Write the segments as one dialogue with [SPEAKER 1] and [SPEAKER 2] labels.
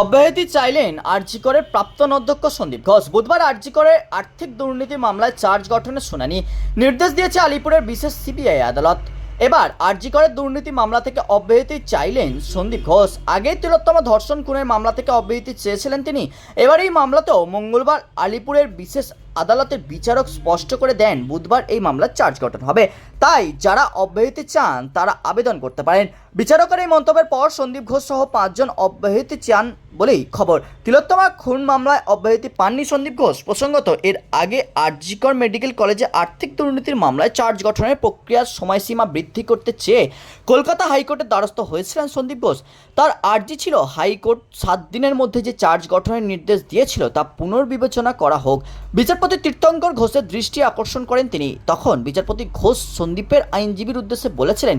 [SPEAKER 1] অব্যাহতি চাইলেন আরজিকরের প্রাক্তন অধ্যক্ষ সন্দীপ ঘোষ। বুধবার আরজিকরের আর্থিক দুর্নীতি মামলায় চার্জ গঠনের শুনানি নির্দেশ দিয়েছে আলিপুরের বিশেষ সিবিআই আদালত। এবার আরজিকরের দুর্নীতি মামলা থেকে অব্যাহতি চাইলেন সন্দীপ ঘোষ। আগেই তিলোত্তম ধর্ষণ খুনের মামলা থেকে অব্যাহতি চেয়েছিলেন তিনি। এবার এই মামলাতেও মঙ্গলবার আলিপুরের বিশেষ আদালতের বিচারক স্পষ্ট করে দেন, বুধবার এই মামলার চার্জ গঠন হবে। তাই যারা অব্যাহতি চান, তারা আবেদন করতে পারেন। বিচারকের এই মন্তব্যের পর সন্দীপ ঘোষ সহ পাঁচজন অব্যাহতি চান বলেই খবর। তিলোত্তমা খুন মামলায় অব্যাহতি পাননি সন্দীপ ঘোষ। প্রসঙ্গত, এর আগে আরজিকর মেডিকেল কলেজে আর্থিক দুর্নীতির মামলায় চার্জ গঠনের প্রক্রিয়ার সময়সীমা বৃদ্ধি করতে চেয়ে কলকাতা হাইকোর্টের দ্বারস্থ হয়েছিলেন সন্দীপ ঘোষ। তার আর্জি ছিল হাইকোর্ট সাত দিনের মধ্যে যে চার্জ গঠনের নির্দেশ দিয়েছিল, তা পুনর্বিবেচনা করা হোক। বিচারপতি তীর্থঙ্কর ঘোষের দৃষ্টি আকর্ষণ করেন তিনি। তখন বিচারপতি ঘোষ সন্দীপের আইনজীবীর উদ্দেশ্যে বলেছিলেন,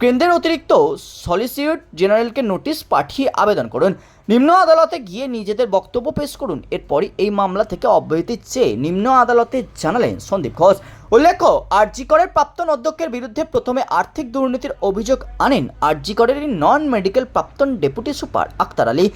[SPEAKER 1] কেন্দ্রের অতিরিক্ত সলিসিউট জেনারেলকে নোটিশ পাঠিয়ে আবেদন করুন। নিম্ন আদালতে গিয়ে নিজেদের বক্তব্য পেশ করুন। এরপরই এই মামলা থেকে অব্যাহতি চেয়ে নিম্ন আদালতে জানালেন সন্দীপ ঘোষ। উল্লেখ্য, আরজিকরের প্রাক্তন অধ্যক্ষের বিরুদ্ধে প্রথমে আর্থিক দুর্নীতির অভিযোগ আনেন আরজিকরেরই নন মেডিকেল প্রাক্তন ডেপুটি সুপার আক্তার আলী।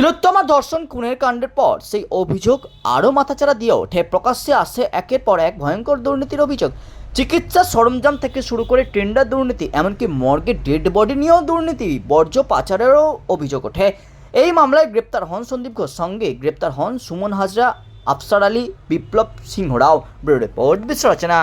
[SPEAKER 1] তিলোত্তমা ধর্ষণ খুনের কাণ্ডের পর সেই অভিযোগ আরও মাথাচাড়া দিয়ে ওঠে প্রকাশ্যে আসে একের পর এক ভয়ঙ্কর দুর্নীতির অভিযোগ। চিকিৎসা সরঞ্জাম থেকে শুরু করে টেন্ডার দুর্নীতি, এমনকি মর্গে ডেড বডি নিয়েও দুর্নীতি, বর্জ্য পাচারেরও অভিযোগ ওঠে। এই মামলায় গ্রেপ্তার হন সন্দীপ ঘোষ, সঙ্গে গ্রেপ্তার হন সুমন হাজরা, আফসার আলী, বিপ্লব সিংহ রাও। রিপোর্ট রচনা।